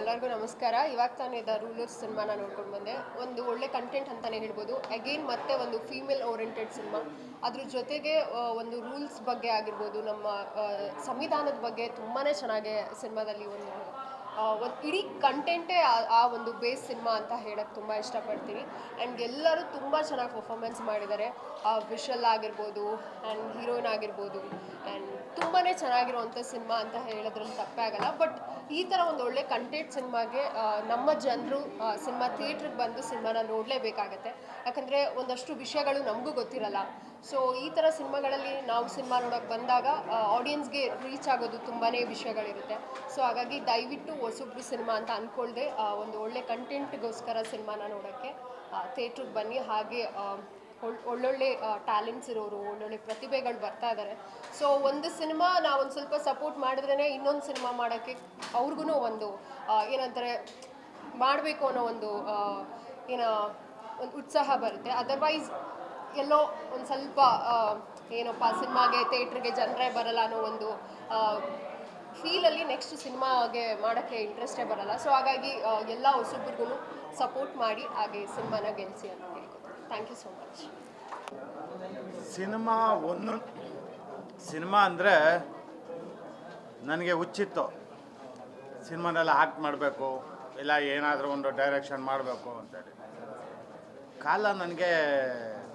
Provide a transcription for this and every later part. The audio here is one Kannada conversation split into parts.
ಎಲ್ಲರಿಗೂ ನಮಸ್ಕಾರ. ಇವಾಗ ತಾನೇ ದ ರೂಲರ್ಸ್ ಸಿನಿಮಾನ ನೋಡ್ಕೊಂಡು ಬಂದೆ. ಒಂದು ಒಳ್ಳೆ ಕಂಟೆಂಟ್ ಅಂತಲೇ ಹೇಳ್ಬೋದು. ಅಗೈನ್ ಮತ್ತೆ ಒಂದು ಫೀಮೇಲ್ ಓರಿಯೆಂಟೆಡ್ ಸಿನಿಮಾ. ಅದ್ರ ಜೊತೆಗೆ ಒಂದು ರೂಲ್ಸ್ ಬಗ್ಗೆ ಆಗಿರ್ಬೋದು, ನಮ್ಮ ಸಂವಿಧಾನದ ಬಗ್ಗೆ ತುಂಬಾ ಚೆನ್ನಾಗಿ ಸಿನಿಮಾದಲ್ಲಿ ಒಂದು ಒಂದು ಇಡೀ ಕಂಟೆಂಟೇ ಆ ಒಂದು ಬೇಸ್ ಸಿನಿಮಾ ಅಂತ ಹೇಳೋಕ್ಕೆ ತುಂಬ ಇಷ್ಟಪಡ್ತೀನಿ. ಆ್ಯಂಡ್ ಎಲ್ಲರೂ ತುಂಬ ಚೆನ್ನಾಗಿ ಪರ್ಫಾರ್ಮೆನ್ಸ್ ಮಾಡಿದ್ದಾರೆ. ವಿಷಲ್ ಆಗಿರ್ಬೋದು ಆ್ಯಂಡ್ ಹೀರೋಯಿನ್ ಆಗಿರ್ಬೋದು ಆ್ಯಂಡ್ ತುಂಬಾ ಚೆನ್ನಾಗಿರುವಂಥ ಸಿನಿಮಾ ಅಂತ ಹೇಳೋದ್ರಲ್ಲಿ ತಪ್ಪೇ ಆಗಲ್ಲ. ಬಟ್ ಈ ಥರ ಒಂದು ಒಳ್ಳೆ ಕಂಟೆಂಟ್ ಸಿನಿಮಾಗೆ ನಮ್ಮ ಜನರು ಸಿನಿಮಾ ಥಿಯೇಟ್ರಿಗೆ ಬಂದು ಸಿನಿಮಾನ ನೋಡಲೇಬೇಕಾಗತ್ತೆ. ಯಾಕಂದರೆ ಒಂದಷ್ಟು ವಿಷಯಗಳು ನಮಗೂ ಗೊತ್ತಿರಲ್ಲ. ಸೊ ಈ ಥರ ಸಿನಿಮಾಗಳಲ್ಲಿ ನಾವು ಸಿನಿಮಾ ನೋಡೋಕೆ ಬಂದಾಗ ಆಡಿಯನ್ಸ್ಗೆ ರೀಚ್ ಆಗೋದು ತುಂಬಾ ವಿಷಯಗಳಿರುತ್ತೆ. ಸೊ ಹಾಗಾಗಿ ದಯವಿಟ್ಟು ಹೊಸಬ್ರು ಸಿನಿಮಾ ಅಂತ ಅಂದ್ಕೊಳ್ದೆ ಒಂದು ಒಳ್ಳೆ ಕಂಟೆಂಟ್ಗೋಸ್ಕರ ಸಿನಿಮಾನ ನೋಡೋಕ್ಕೆ ಥಿಯೇಟ್ರಿಗೆ ಬನ್ನಿ. ಹಾಗೆ ಒಳ್ಳೊಳ್ಳೆ ಟ್ಯಾಲೆಂಟ್ಸ್ ಇರೋರು, ಒಳ್ಳೊಳ್ಳೆ ಪ್ರತಿಭೆಗಳು ಬರ್ತಾ ಇದ್ದಾರೆ ಸೊ ಒಂದು ಸಿನಿಮಾ ನಾವು ಒಂದು ಸ್ವಲ್ಪ ಸಪೋರ್ಟ್ ಮಾಡಿದ್ರೇ ಇನ್ನೊಂದು ಸಿನಿಮಾ ಮಾಡೋಕ್ಕೆ ಅವ್ರಿಗೂ ಒಂದು ಏನಂತಾರೆ, ಮಾಡಬೇಕು ಅನ್ನೋ ಒಂದು ಏನೋ, ಒಂದು ಉತ್ಸಾಹ ಬರುತ್ತೆ. ಅದರ್ವೈಸ್ ಎಲ್ಲೋ ಒಂದು ಸ್ವಲ್ಪ ಏನಪ್ಪ, ಸಿನಿಮಾಗೆ, ಥಿಯೇಟ್ರಿಗೆ ಜನರೇ ಬರಲ್ಲ ಅನ್ನೋ ಒಂದು ಫೀಲಲ್ಲಿ ನೆಕ್ಸ್ಟ್ ಸಿನಿಮಾಗೆ ಮಾಡೋಕ್ಕೆ ಇಂಟ್ರೆಸ್ಟೇ ಬರಲ್ಲ. ಸೊ ಹಾಗಾಗಿ ಎಲ್ಲ ಹೊಸಬ್ರಿಗೂ ಸಪೋರ್ಟ್ ಮಾಡಿ ಹಾಗೆ ಸಿನಿಮಾನ ಗೆಲ್ಲಿಸಿ ಅಂತ ಹೇಳ್ಕೊತೀನಿ. Thank you so much cinema ಒಂದು, ಸಿನಿಮಾ ಅಂದರೆ ನನಗೆ ಹುಚ್ಚಿತ್ತು ಸಿನಿಮಾನೆಲ್ಲ ಆ್ಯಕ್ಟ್ ಮಾಡಬೇಕು, ಇಲ್ಲ ಏನಾದರೂ ಒಂದು ಡೈರೆಕ್ಷನ್ ಮಾಡಬೇಕು ಅಂತೇಳಿ ಕಾಲ ನನಗೆ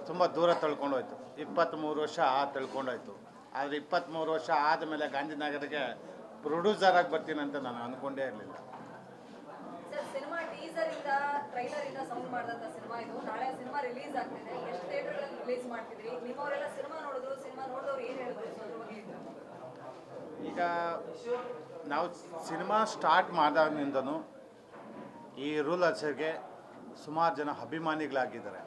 ತುಂಬ ದೂರ ತಳ್ಕೊಂಡೋಯ್ತು. ಇಪ್ಪತ್ತ್ಮೂರು ವರ್ಷ ತಳ್ಕೊಂಡೋಯ್ತು. ಆದರೆ ಇಪ್ಪತ್ತ್ಮೂರು ವರ್ಷ ಆದಮೇಲೆ ಗಾಂಧಿನಗರಿಗೆ ಪ್ರೊಡ್ಯೂಸರಾಗಿ ಬರ್ತೀನಿ ಅಂತ ನಾನು ಅಂದ್ಕೊಂಡೇ ಇರಲಿಲ್ಲ. ಈಗ ನಾವು ಸಿನಿಮಾ ಸ್ಟಾರ್ಟ್ ಮಾಡಿದಾಗಿಂದನೂ ಈ ರೂಲ್ ಅಸರ್ಗೆ ಸುಮಾರು ಜನ ಅಭಿಮಾನಿಗಳಾಗಿದ್ದಾರೆ.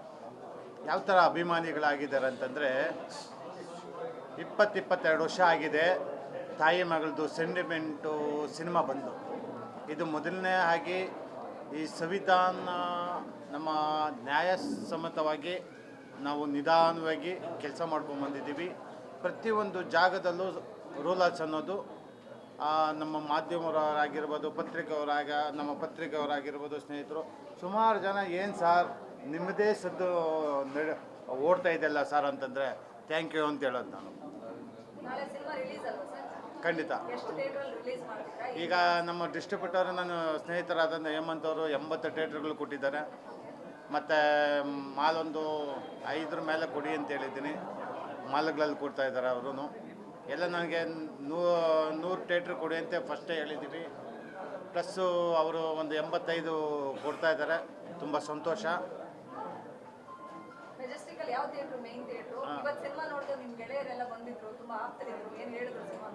ಯಾವ ಥರ ಅಭಿಮಾನಿಗಳಾಗಿದ್ದಾರೆ ಅಂತಂದರೆ ಇಪ್ಪತ್ತಿಪ್ಪತ್ತೆರಡು ವರ್ಷ ಆಗಿದೆ. ತಾಯಿ ಮಗಳದು ಸೆಂಟಿಮೆಂಟು ಸಿನಿಮಾ ಬಂದು. ಇದು ಮೊದಲನೇ ಆಗಿ ಈ ಸಂವಿಧಾನ ನಮ್ಮ ನ್ಯಾಯಸಮ್ಮತವಾಗಿ ನಾವು ನಿಧಾನವಾಗಿ ಕೆಲಸ ಮಾಡ್ಕೊಂಡು ಬಂದಿದ್ದೀವಿ. ಪ್ರತಿಯೊಂದು ಜಾಗದಲ್ಲೂ ರೂಲರ್ಸ್ ಅನ್ನೋದು ನಮ್ಮ ಮಾಧ್ಯಮರವರಾಗಿರ್ಬೋದು ಪತ್ರಿಕೆಯವರಾಗ ನಮ್ಮ ಪತ್ರಿಕೆಯವರಾಗಿರ್ಬೋದು ಸ್ನೇಹಿತರು. ಸುಮಾರು ಜನ ಏನು ಸರ್ ನಿಮ್ಮದೇ ಸದ್ದು ನಡೆ ಓಡ್ತಾ ಇದೆಯಲ್ಲ ಸರ್ ಅಂತಂದರೆ ಥ್ಯಾಂಕ್ ಯು ಅಂತ ಹೇಳೋದು ನಾನು. ಖಂಡಿತ. ಈಗ ನಮ್ಮ ಡಿಸ್ಟ್ರಿಬ್ಯೂಟರ್ ನನ್ನ ಸ್ನೇಹಿತರಾದಂಥ ಹೇಮಂತ್ ಅವರು ಎಂಬತ್ತು ಥಿಯೇಟ್ರ್ಗಳು ಕೊಟ್ಟಿದ್ದಾರೆ. ಮತ್ತು ಮಾಲೊಂದು ಐದರ ಮೇಲೆ ಕೊಡಿ ಅಂತ ಹೇಳಿದ್ದೀನಿ. ಮಾಲ್ಗಳಲ್ಲಿ ಕೊಡ್ತಾ ಇದ್ದಾರೆ ಅವರು ಎಲ್ಲ ನನಗೆ ನೂ ನೂರು ಥಿಯೇಟ್ರ್ ಕೊಡಿ ಅಂತ ಫಸ್ಟೇ ಹೇಳಿದ್ದೀವಿ. ಪ್ಲಸ್ಸು ಅವರು ಒಂದು ಎಂಬತ್ತೈದು ಕೊಡ್ತಾ ಇದ್ದಾರೆ. ತುಂಬ ಸಂತೋಷ. ಮೆಜೆಸ್ಟಿಕಲ್ ಯಾವ ಥಿಯೇಟರ್ ಮೇನ್ ಥಿಯೇಟರ್ ಇವತ್ತು ಸಿನಿಮಾ ನೋಡಿದ್ರು ನಿಮ್ಮ ಗೆಳೆಯರೆಲ್ಲ ಬಂದಿದ್ರು ತುಂಬಾ ಆಪ್ತರಿದ್ರು ಏನು ಹೇಳಿದ್ರು ಸಿನಿಮಾ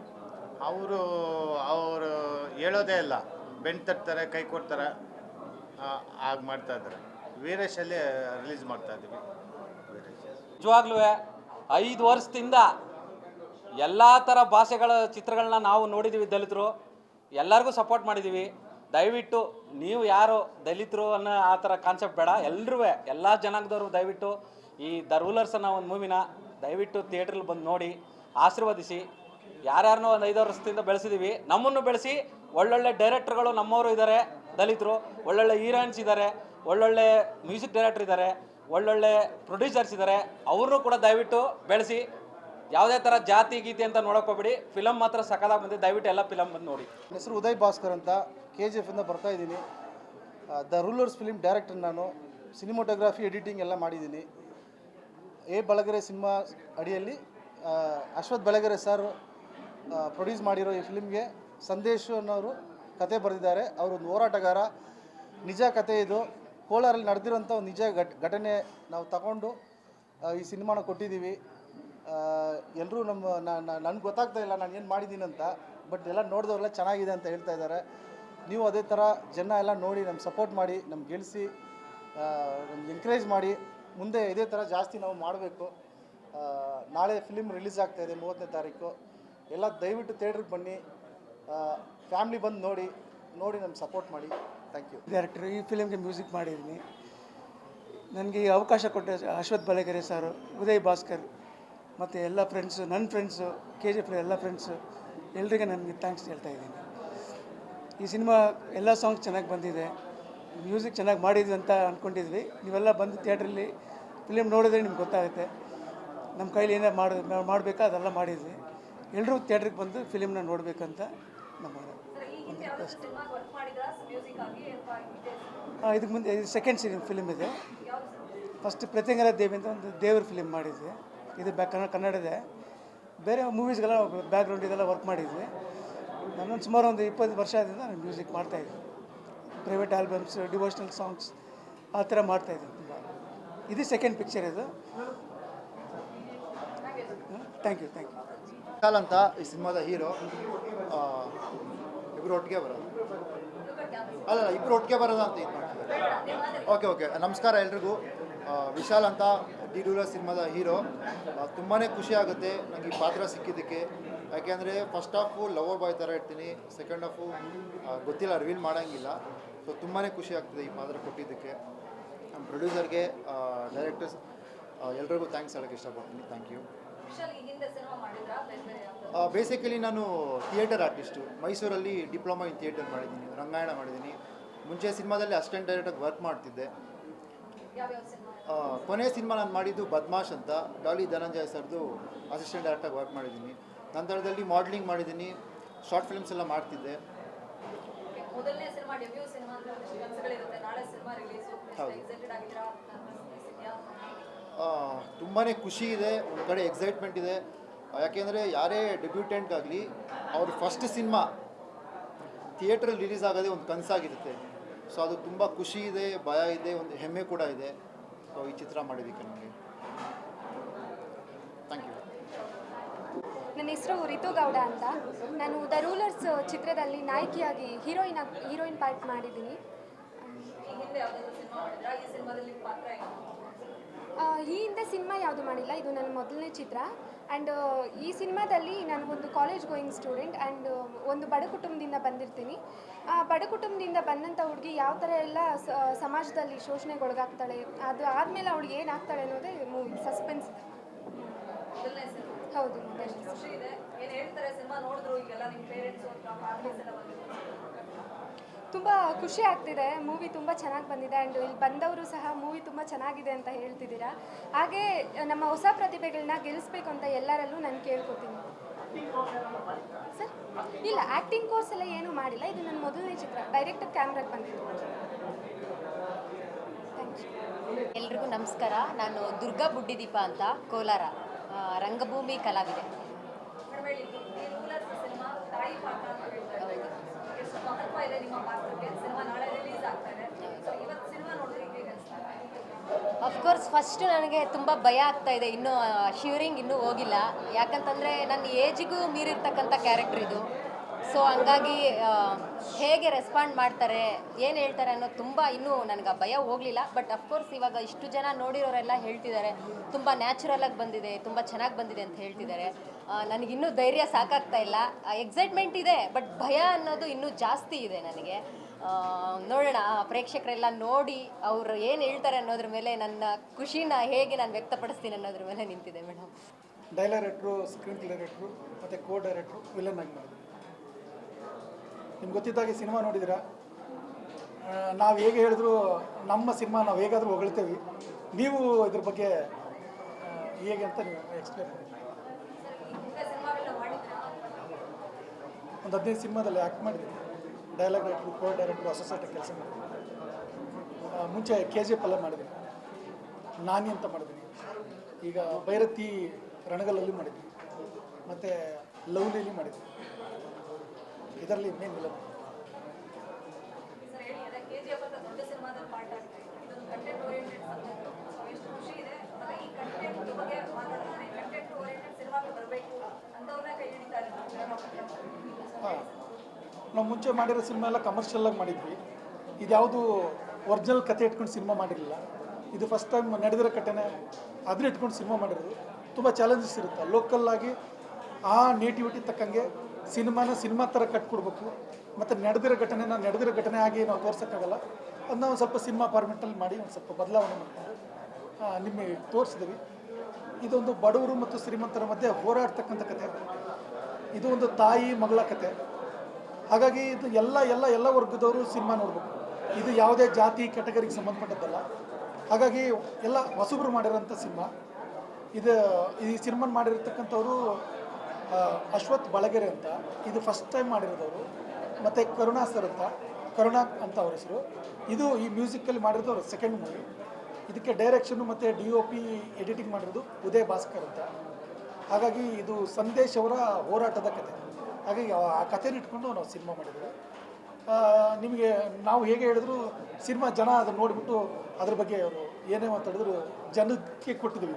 ಅವರು ಅವರು ಹೇಳೋದೇ ಇಲ್ಲ. ಬೆಂಡ್ ತಟ್ತಾರೆ ಕೈ ಕೊಡ್ತಾರೆ. ಆಗ ಮಾಡ್ತಾ ಇದ್ದಾರೆ. ವೀರೇಶಲ್ಲಿ ರಿಲೀಸ್ ಮಾಡ್ತಾ ಇದ್ದೀವಿ. ನಿಜವಾಗ್ಲೂ ಐದು ವರ್ಷದಿಂದ ಎಲ್ಲ ಥರ ಭಾಷೆಗಳ ಚಿತ್ರಗಳನ್ನ ನಾವು ನೋಡಿದ್ದೀವಿ ದಲಿತರು. ಎಲ್ಲರಿಗೂ ಸಪೋರ್ಟ್ ಮಾಡಿದ್ದೀವಿ ದಯವಿಟ್ಟು ನೀವು ಯಾರು ದಲಿತರು ಅನ್ನೋ ಆ ಥರ ಕಾನ್ಸೆಪ್ಟ್ ಬೇಡ. ಎಲ್ಲರೂ ಎಲ್ಲ ಜನಾಂಗದವರು ದಯವಿಟ್ಟು ಈ ದ ರೂಲರ್ಸ್ ಅನ್ನೋ ಒಂದು ಮೂವಿನ ದಯವಿಟ್ಟು ಥಿಯೇಟ್ರಲ್ಲಿ ಬಂದು ನೋಡಿ, ಆಶೀರ್ವದಿಸಿ. ಯಾರ್ಯಾರನ್ನೋ ಒಂದು ಐದು ವರ್ಷದಿಂದ ಬೆಳೆಸಿದ್ದೀವಿ ನಮ್ಮನ್ನು ಬೆಳೆಸಿ ಒಳ್ಳೊಳ್ಳೆ ಡೈರೆಕ್ಟರ್ಗಳು ನಮ್ಮವರು ಇದ್ದಾರೆ ದಲಿತರು. ಒಳ್ಳೊಳ್ಳೆ ಹೀರೋಯಿನ್ಸ್ ಇದ್ದಾರೆ ಒಳ್ಳೊಳ್ಳೆ ಮ್ಯೂಸಿಕ್ ಡೈರೆಕ್ಟರ್ ಇದ್ದಾರೆ ಒಳ್ಳೊಳ್ಳೆ ಪ್ರೊಡ್ಯೂಸರ್ಸ್ ಇದ್ದಾರೆ ಅವ್ರನ್ನೂ ಕೂಡ ದಯವಿಟ್ಟು ಬೆಳೆಸಿ. ಯಾವುದೇ ಥರ ಜಾತಿ, ಗೀತೆ ಅಂತ ನೋಡೋಕೆ ಹೋಗ್ಬೇಡಿ. ಫಿಲಮ್ ಮಾತ್ರ ಸಕಲಾಗಿ ಬಂದಿದೆ. ದಯವಿಟ್ಟು ಎಲ್ಲ ಫಿಲಮ್ ಬಂದು ನೋಡಿ. ಹೆಸರು ಉದಯ್ ಭಾಸ್ಕರ್ ಅಂತ ಕೆ ಜಿ ಎಫಿಂದ ಬರ್ತಾ ಇದ್ದೀನಿ. ದ ರೂಲರ್ಸ್ ಫಿಲಿಮ್ ಡೈರೆಕ್ಟರ್ ನಾನು. ಸಿನಿಮೋಟೋಗ್ರಫಿ ಎಡಿಟಿಂಗ್ ಎಲ್ಲ ಮಾಡಿದ್ದೀನಿ. ಎ ಬಳಗರೆ ಸಿನಿಮಾ ಅಡಿಯಲ್ಲಿ ಅಶ್ವಥ್ ಬೆಳಗೆರೆ ಸರ್ ಪ್ರೊಡ್ಯೂಸ್ ಮಾಡಿರೋ ಈ ಫಿಲ್ಮ್ಗೆ ಸಂದೇಶ್ ಅನ್ನೋರು ಕತೆ ಬರೆದಿದ್ದಾರೆ. ಅವರು ಒಂದು ಹೋರಾಟಗಾರ. ನಿಜ ಕತೆ ಇದು. ಕೋಲಾರಲ್ಲಿ ನಡೆದಿರೋಂಥ ಒಂದು ನಿಜ ಘಟ್, ಘಟನೆ ನಾವು ತಗೊಂಡು ಈ ಸಿನಿಮಾನ ಕೊಟ್ಟಿದ್ದೀವಿ. ಎಲ್ಲರೂ ನಮ್ಮ ನನಗೆ ಗೊತ್ತಾಗ್ತಾ ಇಲ್ಲ ನಾನು ಏನು ಮಾಡಿದ್ದೀನಿ ಅಂತ, ಬಟ್ ಎಲ್ಲ ನೋಡಿದವರೆಲ್ಲ ಚೆನ್ನಾಗಿದೆ ಅಂತ ಹೇಳ್ತಾ ಇದ್ದಾರೆ. ನೀವು ಅದೇ ಥರ ಜನ ಎಲ್ಲ ನೋಡಿ ನಮ್ಗೆ ಸಪೋರ್ಟ್ ಮಾಡಿ ನಮ್ಗೆ ಗೆಲ್ಲಿಸಿ ನಮ್ಗೆ ಎಂಕರೇಜ್ ಮಾಡಿ ಮುಂದೆ ಇದೇ ಥರ ಜಾಸ್ತಿ ನಾವು ಮಾಡಬೇಕು. ನಾಳೆ ಫಿಲಿಮ್ ರಿಲೀಸ್ ಆಗ್ತಾ ಇದೆ ಮೂವತ್ತನೇ ತಾರೀಕು. ಎಲ್ಲ ದಯವಿಟ್ಟು ಥಿಯೇಟ್ರಿಗೆ ಬನ್ನಿ. ಫ್ಯಾಮ್ಲಿ ಬಂದು ನೋಡಿ ನೋಡಿ ನಮ್ಗೆ ಸಪೋರ್ಟ್ ಮಾಡಿ. ಥ್ಯಾಂಕ್ ಯು ಡೈರೆಕ್ಟರ್ ಈ ಫಿಲಿಮ್ಗೆ ಮ್ಯೂಸಿಕ್ ಮಾಡಿದ್ದೀನಿ. ನನಗೆ ಈ ಅವಕಾಶ ಕೊಟ್ಟ ಅಶ್ವಥ್ ಬಲಗೆರೆ ಸರ್, ಉದಯ್ ಭಾಸ್ಕರ್, ಮತ್ತು ಎಲ್ಲ ಫ್ರೆಂಡ್ಸು ನನ್ನ ಫ್ರೆಂಡ್ಸು ಕೆ ಜಿ ಎಫ್ ಎಲ್ಲ ಫ್ರೆಂಡ್ಸು ಎಲ್ರಿಗೆ ನನಗೆ ಥ್ಯಾಂಕ್ಸ್ ಹೇಳ್ತಾ ಇದ್ದೀನಿ. ಈ ಸಿನಿಮಾ ಎಲ್ಲ ಸಾಂಗ್ಸ್ ಚೆನ್ನಾಗಿ ಬಂದಿದೆ. ಮ್ಯೂಸಿಕ್ ಚೆನ್ನಾಗಿ ಮಾಡಿದ್ವಿ ಅಂತ ಅಂದ್ಕೊಂಡಿದ್ವಿ ನೀವೆಲ್ಲ ಬಂದು ಥಿಯೇಟ್ರಲ್ಲಿ ಫಿಲಿಮ್ ನೋಡಿದ್ರೆ ನಿಮ್ಗೆ ಗೊತ್ತಾಗುತ್ತೆ. ನಮ್ಮ ಕೈಲಿ ಏನೇ ಮಾಡಿ ಮಾಡಬೇಕಾ ಅದೆಲ್ಲ ಮಾಡಿದ್ವಿ. ಎಲ್ಲರೂ ಥಿಯೇಟ್ರಿಗೆ ಬಂದು ಫಿಲಿಮ್ನ ನೋಡಬೇಕಂತ ನಮ್ಮ ಆ, ಇದಕ್ಕೆ ಮುಂದೆ ಸೆಕೆಂಡ್ ಸೀರಿ ಫಿಲಿಮ್ ಇದೆ. ಫಸ್ಟ್ ಪ್ರತಿಂಗರ ದೇವಿ ಅಂತ ಒಂದು ದೇವ್ರ ಫಿಲಿಮ್ ಮಾಡಿದ್ವಿ. ಇದು ಬ್ಯಾಕ್ ಕನ್ನಡ ಕನ್ನಡದೇ. ಬೇರೆ ಮೂವೀಸ್ಗೆಲ್ಲ ಬ್ಯಾಕ್ಗ್ರೌಂಡ್ ಇದೆಲ್ಲ ವರ್ಕ್ ಮಾಡಿದ್ವಿ. ನಾನೊಂದು ಸುಮಾರು ಒಂದು ಇಪ್ಪತ್ತು ವರ್ಷದಿಂದ ನಾನು ಮ್ಯೂಸಿಕ್ ಮಾಡ್ತಾಯಿದ್ದೆ ಪ್ರೈವೇಟ್ ಆಲ್ಬಮ್ಸ್ ಡಿವೋಷ್ನಲ್ ಸಾಂಗ್ಸ್ ಆ ಥರ ಮಾಡ್ತಾಯಿದ್ದೀನಿ ತುಂಬ. ಇದು ಸೆಕೆಂಡ್ ಪಿಕ್ಚರ್ ಇದು. Thank you thank you call ಅಂತ ಈ ಸಿನಿಮಾದ ಹೀರೋ ಇಬ್ಬರು ಒಟ್ಟಿಗೆ ಬರೋದು. ಅಲ್ಲ ಇಬ್ಬರು ಒಟ್ಟಿಗೆ ಬರೋದು ಅಂತ ಇದು ಓಕೆ ಓಕೆ ನಮಸ್ಕಾರ ಎಲ್ರಿಗೂ. ವಿಶಾಲ್ ಅಂತ ಡಿ ಡೂಲರ್ ಸಿನಿಮಾದ ಹೀರೋ. ತುಂಬಾ ಖುಷಿ ಆಗುತ್ತೆ ನನಗೆ ಈ ಪಾತ್ರ ಸಿಕ್ಕಿದ್ದಕ್ಕೆ. ಯಾಕೆಂದರೆ ಫಸ್ಟ್ ಹಾಫು ಲವರ್ ಬಾಯ್ ಥರ ಇರ್ತೀನಿ. ಸೆಕೆಂಡ್ ಹಾಫು ಗೊತ್ತಿಲ್ಲ ರಿವೀಲ್ ಮಾಡೋಂಗಿಲ್ಲ. ಸೊ ತುಂಬಾ ಖುಷಿ ಆಗ್ತಿದೆ ಈ ಪಾತ್ರ ಕೊಟ್ಟಿದ್ದಕ್ಕೆ. ನಮ್ಮ ಪ್ರೊಡ್ಯೂಸರ್ಗೆ ಡೈರೆಕ್ಟರ್ಸ್ ಎಲ್ರಿಗೂ ಥ್ಯಾಂಕ್ಸ್ ಹೇಳೋಕ್ಕೆ ಇಷ್ಟಪಡ್ತೀನಿ. Thank you. ಬೇಸಿಕಲಿ ನಾನು ಥಿಯೇಟರ್ ಆರ್ಟಿಸ್ಟು ಮೈಸೂರಲ್ಲಿ ಡಿಪ್ಲೊಮಾ ಇನ್ ಥಿಯೇಟರ್ ಮಾಡಿದ್ದೀನಿ ರಂಗಾಯಣ ಮಾಡಿದ್ದೀನಿ. ಮುಂಚೆ ಸಿನಿಮಾದಲ್ಲಿ ಅಸಿಸ್ಟೆಂಟ್ ಡೈರೆಕ್ಟಾಗಿ ವರ್ಕ್ ಮಾಡ್ತಿದ್ದೆ. ಕೊನೆಯ ಸಿನಿಮಾ? ನಾನು ಮಾಡಿದ್ದು ಬದ್ಮಾಶ್ ಅಂತ. ಡಾಲಿ ಧನಂಜಯ ಸರ್ದು ಅಸಿಸ್ಟೆಂಟ್ ಡೈರೆಕ್ಟಾಗಿ ವರ್ಕ್ ಮಾಡಿದ್ದೀನಿ. ನಂತರದಲ್ಲಿ ಮಾಡಲಿಂಗ್ ಮಾಡಿದ್ದೀನಿ ಶಾರ್ಟ್ ಫಿಲ್ಮ್ಸ್ ಎಲ್ಲ ಮಾಡ್ತಿದ್ದೆ. ಮೊದಲನೇ ಸಿನಿಮಾ ಡೆಬ್ಯೂ ಸಿನಿಮಾ ಅಂತ ಕನಸುಗಳಿರುತ್ತೆ. ನಾಳೆ ಸಿನಿಮಾ ರಿಲೀಸು. ಎಕ್ಸೈಟೆಡ್ ಆಗಿದ್ದೀರಾ ತುಂಬಾ ಖುಷಿ ಇದೆ. ಒಂದು ಕಡೆ ಎಕ್ಸೈಟ್ಮೆಂಟ್ ಇದೆ. ಯಾಕೆಂದರೆ ಯಾರೇ ಡೆಬ್ಯೂಟೆಂಟ್ಗಾಗಲಿ ಅವ್ರ ಫಸ್ಟ್ ಸಿನಿಮಾ ಥಿಯೇಟ್ರಲ್ಲಿ ರಿಲೀಸ್ ಆಗೋದೇ ಒಂದು ಕನಸಾಗಿರುತ್ತೆ. ಸೊ ಅದು ತುಂಬ ಖುಷಿ ಇದೆ ಭಯ ಇದೆ ಒಂದು ಹೆಮ್ಮೆ ಕೂಡ ಇದೆ. ಸೊ ಈ ಚಿತ್ರ ಮಾಡಿದ್ದಕ್ಕೆ ನನಗೆ ಥ್ಯಾಂಕ್ ಯು ನನ್ನ ಹೆಸರು ರಿತು ಗೌಡ ಅಂತ. ನಾನು ದ ರೂಲರ್ಸ್ ಚಿತ್ರದಲ್ಲಿ ನಾಯಕಿಯಾಗಿ ಹೀರೋಯಿನ್ ಹೀರೋಯಿನ್ ಪಾರ್ಟ್ ಮಾಡಿದ್ದೀನಿ. ಈ ಹಿಂದೆ ಸಿನಿಮಾ ಯಾವುದು ಮಾಡಿಲ್ಲ? ಇದು ನನ್ನ ಮೊದಲನೇ ಚಿತ್ರ. ಆ್ಯಂಡ್ ಈ ಸಿನಿಮಾದಲ್ಲಿ ನಾನು ಒಂದು ಕಾಲೇಜ್ ಗೋಯಿಂಗ್ ಸ್ಟೂಡೆಂಟ್ ಆ್ಯಂಡ್ ಒಂದು ಬಡ ಕುಟುಂಬದಿಂದ ಬಂದಿರ್ತೀನಿ. ಆ ಬಡ ಕುಟುಂಬದಿಂದ ಬಂದಂಥ ಹುಡುಗಿ ಯಾವ ಥರ ಎಲ್ಲ ಸಮಾಜದಲ್ಲಿ ಶೋಷಣೆಗೊಳಗಾಗ್ತಾಳೆ? ಅದು ಆದಮೇಲೆ ಅವಳಿಗೆ ಏನಾಗ್ತಾಳೆ ಅನ್ನೋದೇ ಮೂವಿ ಸಸ್ಪೆನ್ಸ್ ಮೊದಲನೇ ಸಿನಿಮಾ ಹೌದು ಎಷ್ಟು ಖುಷಿ ಇದೆ ಏನು ಹೇಳ್ತಾರೆ ಸಿನಿಮಾ ನೋಡಿದ್ರು ಈಗೆಲ್ಲ ನಿಮ್ಮ ಪೇರೆಂಟ್ಸು ಅಥವಾ ಫ್ಯಾಮಿಲೀಸ್ ಎಲ್ಲ ಬಂದಿದ್ರು ತುಂಬ ಖುಷಿ ಆಗ್ತಿದೆ. ಮೂವಿ ತುಂಬ ಚೆನ್ನಾಗಿ ಬಂದಿದೆ ಆ್ಯಂಡ್ ಇಲ್ಲಿ ಬಂದವರು ಸಹ ಮೂವಿ ತುಂಬ ಚೆನ್ನಾಗಿದೆ ಅಂತ ಹೇಳ್ತಿದ್ದೀರಾ. ಹಾಗೆ ನಮ್ಮ ಹೊಸ ಪ್ರತಿಭೆಗಳನ್ನ ಗೆಲ್ಲಿಸ್ಬೇಕು ಅಂತ ಎಲ್ಲರಲ್ಲೂ ನಾನು ಕೇಳ್ಕೊತೀನಿ. ಸರ್ ಇಲ್ಲ ಆ್ಯಕ್ಟಿಂಗ್ ಕೋರ್ಸ್ ಎಲ್ಲ ಏನೂ ಮಾಡಿಲ್ಲ. ಇದು ನನ್ನ ಮೊದಲನೇ ಚಿತ್ರ. ಡೈರೆಕ್ಟ್ ಕ್ಯಾಮ್ರಾಗೆ ಬಂದಿದ್ದು. ಎಲ್ರಿಗೂ ನಮಸ್ಕಾರ. ನಾನು ದುರ್ಗಾ ಬುಡ್ಡಿದೀಪ ಅಂತ ಕೋಲಾರ ರಂಗಭೂಮಿ ಕಲಾವಿದೆ ಮೇಡಮ್ ಹೇಳಿ ಈ ರೂಲರ್ಸ್ ಸಿನಿಮಾ ತಾಯಿ ಪಾತ್ರ ಅಂತ ಹೇಳ್ತಾ ಇದ್ದಾರೆ ಎಷ್ಟು ಮಹತ್ವ ಇದೆ ನಿಮ್ಮ ಪಾತ್ರಕ್ಕೆ. ಸಿನಿಮಾ ನಾಳೆ ರಿಲೀಸ್ ಆಗ್ತಾ ಇದೆ ಇವತ್ತು ಸಿನಿಮಾ ನೋಡಿದ್ರೆ ಹೇಗೆ ಅನಿಸ್ತಾ ಅಫ್ಕೋರ್ಸ್ ಫಸ್ಟ್ ನನಗೆ ತುಂಬ ಭಯ ಆಗ್ತಾ ಇದೆ. ಇನ್ನೂ ಶಿವರಿಂಗ್ ಇನ್ನೂ ಹೋಗಿಲ್ಲ. ಯಾಕಂತಂದರೆ ನನ್ನ ಏಜಿಗೂ ಮೀರಿರ್ತಕ್ಕಂಥ ಕ್ಯಾರೆಕ್ಟ್ರ್ ಇದು. ಸೊ ಹಂಗಾಗಿ ಹೇಗೆ ರೆಸ್ಪಾಂಡ್ ಮಾಡ್ತಾರೆ, ಏನು ಹೇಳ್ತಾರೆ ಅನ್ನೋದು ತುಂಬ ಇನ್ನೂ ನನಗೆ ಭಯ ಹೋಗಲಿಲ್ಲ. ಬಟ್ ಅಫ್ಕೋರ್ಸ್ ಇವಾಗ ಇಷ್ಟು ಜನ ನೋಡಿರೋರೆಲ್ಲ ಹೇಳ್ತಿದ್ದಾರೆ. ತುಂಬ ನ್ಯಾಚುರಲಾಗಿ ಬಂದಿದೆ, ತುಂಬ ಚೆನ್ನಾಗಿ ಬಂದಿದೆ ಅಂತ ಹೇಳ್ತಿದ್ದಾರೆ. ನನಗಿನ್ನೂ ಧೈರ್ಯ ಸಾಕಾಗ್ತಾ ಇಲ್ಲ. ಎಕ್ಸೈಟ್ಮೆಂಟ್ ಇದೆ ಬಟ್ ಭಯ ಅನ್ನೋದು ಇನ್ನೂ ಜಾಸ್ತಿ ಇದೆ ನನಗೆ. ನೋಡೋಣ ಪ್ರೇಕ್ಷಕರೆಲ್ಲ ನೋಡಿ ಅವರು ಏನು ಹೇಳ್ತಾರೆ ಅನ್ನೋದ್ರ ಮೇಲೆ ನನ್ನ ಖುಷಿನ ಹೇಗೆ ನಾನು ವ್ಯಕ್ತಪಡಿಸ್ತೀನಿ ಅನ್ನೋದ್ರ ಮೇಲೆ ನಿಂತಿದೆ ಮೇಡಮ್. ಡೈರೆಕ್ಟ್ರು ಸ್ಕ್ರೀನ್ ಡೈರೆಕ್ಟ್ರು ಮತ್ತು ಕೋ ಡೈರೆಕ್ಟ್ರು ವಿಲನ್ ಆಗಿ ನಿಮ್ಗೆ ಗೊತ್ತಿದ್ದಾಗೆ ಸಿನಿಮಾ ನೋಡಿದ್ದೀರಾ? ನಾವು ಹೇಗೆ ಹೇಳಿದ್ರು ನಮ್ಮ ಸಿನಿಮಾ ನಾವು ಹೇಗಾದರೂ ಹೊಗಳ್ತೇವೆ. ನೀವು ಇದ್ರ ಬಗ್ಗೆ ಹೇಗೆ ಅಂತ ನೀವು ಎಕ್ಸ್ಪ್ಲೇನ್ ಮಾಡಿದ್ರಾ ಒಂದು ಹದಿನೈದು ಸಿನಿಮಾದಲ್ಲಿ ಆ್ಯಕ್ಟ್ ಮಾಡಿದ್ದೀನಿ dialogue writer co director associate ಕೆಲಸ ಮಾಡಿದ್ದೀನಿ ಮುಂಚೆ ಕೆ ಜಿ ಎಫ್ ಎಲ್ಲ ಮಾಡಿದ್ದೀನಿ ನಾನಿ ಅಂತ ಮಾಡಿದ್ವಿ ಈಗ ಭೈರತಿ ರಣಗಲಲ್ಲಿ ಮಾಡಿದ್ವಿ ಮತ್ತು ಲವ್ಲಿಲಿ ಮಾಡಿದ್ದೀನಿ ಇದರಲ್ಲಿ ಮೇನ್ ಇಲ್ಲ. ನಾವು ಮುಂಚೆ ಮಾಡಿರೋ ಸಿನಿಮಾ ಎಲ್ಲ ಕಮರ್ಷಿಯಲಾಗಿ ಮಾಡಿದ್ವಿ. ಇದ್ಯಾವುದು ಒರಿಜಿನಲ್ ಕತೆ ಇಟ್ಕೊಂಡು ಸಿನಿಮಾ ಮಾಡಿರಲಿಲ್ಲ. ಇದು ಫಸ್ಟ್ ಟೈಮ್ ನಡೆದಿರೋ ಕಥೆನೇ ಅದನ್ನ ಇಟ್ಕೊಂಡು ಸಿನಿಮಾ ಮಾಡಿರೋದು. ತುಂಬ ಚಾಲೆಂಜಸ್ ಇರುತ್ತೆ. ಲೋಕಲ್ಲಾಗಿ ಆ ನೇಟಿವಿಟಿ ತಕ್ಕಂಗೆ ಸಿನಿಮಾನ ಸಿನಿಮಾ ಥರ ಕಟ್ಕೊಡ್ಬೇಕು. ಮತ್ತು ನಡೆದಿರೋ ಘಟನೆನ ನಡೆದಿರೋ ಘಟನೆ ಆಗಿ ನಾವು ತೋರ್ಸೋಕ್ಕಾಗಲ್ಲ. ಅದನ್ನ ಒಂದು ಸ್ವಲ್ಪ ಸಿನಿಮಾ ಫಾರ್ಮೆಟಲ್ಲಿ ಮಾಡಿ ಒಂದು ಸ್ವಲ್ಪ ಬದಲಾವಣೆ ಮಾಡಿಕೊಂಡು ನಿಮಗೆ ತೋರಿಸಿದ್ವಿ. ಇದೊಂದು ಬಡವರು ಮತ್ತು ಶ್ರೀಮಂತರ ಮಧ್ಯೆ ಹೋರಾಡ್ತಕ್ಕಂಥ ಕತೆ. ಇದು ಒಂದು ತಾಯಿ ಮಗಳ ಕತೆ. ಹಾಗಾಗಿ ಇದು ಎಲ್ಲ ಎಲ್ಲ ಎಲ್ಲ ವರ್ಗದವರು ಸಿನಿಮಾ ನೋಡಬೇಕು. ಇದು ಯಾವುದೇ ಜಾತಿ ಕ್ಯಾಟಗರಿಗೆ ಸಂಬಂಧಪಟ್ಟದ್ದಲ್ಲ. ಹಾಗಾಗಿ ಎಲ್ಲ ಹೊಸಬ್ರು ಮಾಡಿರೋಂಥ ಸಿನಿಮಾ. ಇದು ಈ ಸಿನಿಮಾ ಮಾಡಿರ್ತಕ್ಕಂಥವ್ರು ಅಶ್ವಥ್ ಬಳಗೆರೆ ಅಂತ. ಇದು ಫಸ್ಟ್ ಟೈಮ್ ಮಾಡಿರೋದವರು. ಮತ್ತು ಕರುಣಾ ಸರ್ ಅಂತ. ಕರುಣಾ ಅಂತ ಅವ್ರ ಹೆಸರು. ಇದು ಈ ಮ್ಯೂಸಿಕಲ್ಲಿ ಮಾಡಿರೋದು ಸೆಕೆಂಡ್ ಮೂವಿ ಇದಕ್ಕೆ ಡೈರೆಕ್ಷನು ಮತ್ತು ಡಿ ಒ ಪಿ ಎಡಿಟಿಂಗ್ ಮಾಡಿರೋದು ಉದಯ್ ಭಾಸ್ಕರ್ ಅಂತ. ಹಾಗಾಗಿ ಇದು ಸಂದೇಶ್ ಅವರ ಹೋರಾಟದ ಕತೆ. ಹಾಗಾಗಿ ಆ- ಕಥೆನ ಇಟ್ಕೊಂಡು ನಾವು ಸಿನಿಮಾ ಮಾಡಿದ್ವಿ ಆ, ನಿಮಗೆ ನಾವು ಹೇಗೆ ಹೇಳಿದ್ರು ಸಿನಿಮಾ ಜನ ಅದನ್ನು ನೋಡಿಬಿಟ್ಟು ಅದ್ರ ಬಗ್ಗೆ ಅವರು ಏನೇ ಮಾತಾಡಿದ್ರು ಜನಕ್ಕೆ ಕೊಟ್ಟಿದ್ವಿ.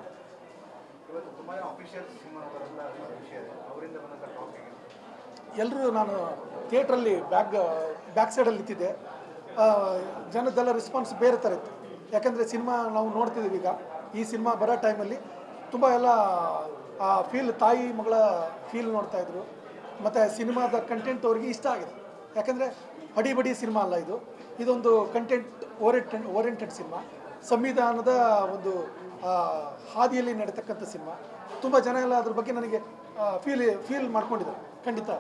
ಎಲ್ಲರೂ ನಾನು ಥಿಯೇಟ್ರಲ್ಲಿ ಬ್ಯಾಕ್ ಬ್ಯಾಕ್ ಸೈಡಲ್ಲಿ ನಿಂತಿದ್ದೆ. ಜನದೆಲ್ಲ ರೆಸ್ಪಾನ್ಸ್ ಬೇರೆ ಥರ ಇತ್ತು. ಯಾಕಂದರೆ ಸಿನಿಮಾ ನಾವು ನೋಡ್ತಿದ್ದೀವಿ ಈಗ. ಈ ಸಿನಿಮಾ ಬರೋ ಟೈಮಲ್ಲಿ ತುಂಬ ಎಲ್ಲ, ಆ ಫೀಲ್ ತಾಯಿ, ಮಗಳ ಫೀಲ್ ನೋಡ್ತಾ ಇದ್ರು. ಮತ್ತು ಸಿನಿಮಾದ ಕಂಟೆಂಟ್ ಅವ್ರಿಗೆ ಇಷ್ಟ ಆಗಿದೆ. ಯಾಕಂದರೆ ಅಡಿ ಬಡಿ ಸಿನಿಮಾ ಅಲ್ಲ ಇದು. ಇದೊಂದು ಕಂಟೆಂಟ್ ಓರಿಯೆಂಟೆಡ್ ಓರಿಯೆಂಟೆಡ್ ಸಿನಿಮಾ ಸಂವಿಧಾನದ ಒಂದು ಹಾದಿಯಲ್ಲಿ ನಡೀತಕ್ಕಂಥ ಸಿನಿಮಾ. ತುಂಬ ಜನ ಎಲ್ಲ ಅದ್ರ ಬಗ್ಗೆ ನನಗೆ ಫೀಲ್ ಫೀಲ್ ಮಾಡ್ಕೊಂಡಿದ್ದಾರೆ. ಖಂಡಿತ.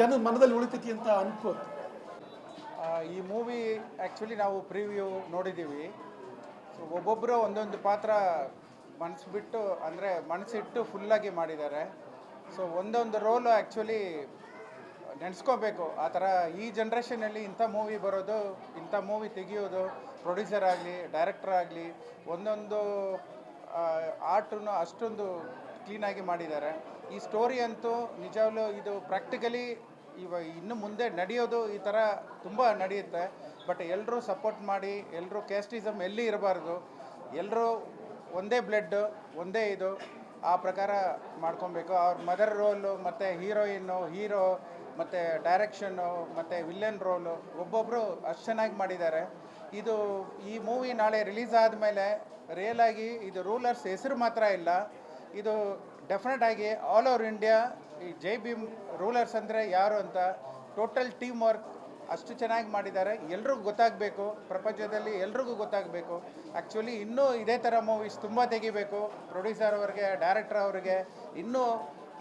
ಜನ ಮನದಲ್ಲಿ ಉಳಿತೈತಿ ಅಂತ ಅನ್ಕೋದು ಈ ಮೂವಿ ಆ್ಯಕ್ಚುಲಿ ನಾವು ಪ್ರಿವ್ಯೂ ನೋಡಿದ್ದೀವಿ. ಸೊ ಒಬ್ಬೊಬ್ಬರು ಒಂದೊಂದು ಪಾತ್ರ ಮನಸ್ಸು ಬಿಟ್ಟು ಅಂದರೆ ಮನಸ್ಸಿಟ್ಟು ಫುಲ್ಲಾಗಿ ಮಾಡಿದ್ದಾರೆ. ಸೊ ಒಂದೊಂದು ರೋಲು ಆ್ಯಕ್ಚುಲಿ ನೆನೆಸ್ಕೋಬೇಕು. ಆ ಥರ ಈ ಜನ್ರೇಷನಲ್ಲಿ ಇಂಥ ಮೂವಿ ಬರೋದು, ಇಂಥ ಮೂವಿ ತೆಗಿಯೋದು ಪ್ರೊಡ್ಯೂಸರ್ ಆಗಲಿ, ಡೈರೆಕ್ಟರ್ ಆಗಲಿ, ಒಂದೊಂದು ಆರ್ಟನ್ನು ಅಷ್ಟೊಂದು ಕ್ಲೀನಾಗಿ ಮಾಡಿದ್ದಾರೆ. ಈ ಸ್ಟೋರಿ ಅಂತೂ ನಿಜವಾಗ್ಲೂ ಇದು ಪ್ರಾಕ್ಟಿಕಲಿ ಇವ ಇನ್ನು ಮುಂದೆ ನಡೆಯೋದು ಈ ಥರ ತುಂಬ ನಡೆಯುತ್ತೆ. ಬಟ್ ಎಲ್ಲರೂ ಸಪೋರ್ಟ್ ಮಾಡಿ ಎಲ್ಲರೂ ಕ್ಯಾಸ್ಟಿಸಮ್ ಎಲ್ಲಿ ಇರಬಾರ್ದು ಎಲ್ಲರೂ ಒಂದೇ ಬ್ಲಡ್ ಒಂದೇ ಇದು ಆ ಪ್ರಕಾರ ಮಾಡ್ಕೊಬೇಕು. ಅವ್ರ ಮದರ್ ರೋಲು ಮತ್ತು ಹೀರೋಯಿನ್ನು ಹೀರೋ ಮತ್ತು ಡೈರೆಕ್ಷನ್ನು ಮತ್ತು ವಿಲ್ಲನ್ ರೋಲು ಒಬ್ಬೊಬ್ಬರು ಅಷ್ಟು ಚೆನ್ನಾಗಿ ಮಾಡಿದ್ದಾರೆ. ಇದು ಈ ಮೂವಿ ನಾಳೆ ರಿಲೀಸ್ ಆದಮೇಲೆ ಆಗಿ ಇದು ರೂಲರ್ಸ್ ಹೆಸರು ಮಾತ್ರ ಇಲ್ಲ. ಇದು ಡೆಫಿನೆಟ್ ಆಗಿ ಆಲ್ ಓವರ್ ಇಂಡಿಯಾ ಈ ಜೈ ಭೀಮ್ ರೂಲರ್ಸ್ ಅಂದರೆ ಯಾರು ಅಂತ ಟೋಟಲ್ ಟೀಮ್ ವರ್ಕ್ ಅಷ್ಟು ಚೆನ್ನಾಗಿ ಮಾಡಿದ್ದಾರೆ. ಎಲ್ರಿಗೂ ಗೊತ್ತಾಗಬೇಕು, ಪ್ರಪಂಚದಲ್ಲಿ ಎಲ್ರಿಗೂ ಗೊತ್ತಾಗಬೇಕು. ಆ್ಯಕ್ಚುಲಿ ಇನ್ನೂ ಇದೇ ಥರ ಮೂವೀಸ್ ತುಂಬ ತೆಗಿಬೇಕು. ಪ್ರೊಡ್ಯೂಸರ್ ಅವ್ರಿಗೆ ಡೈರೆಕ್ಟರ್ ಅವ್ರಿಗೆ ಇನ್ನೂ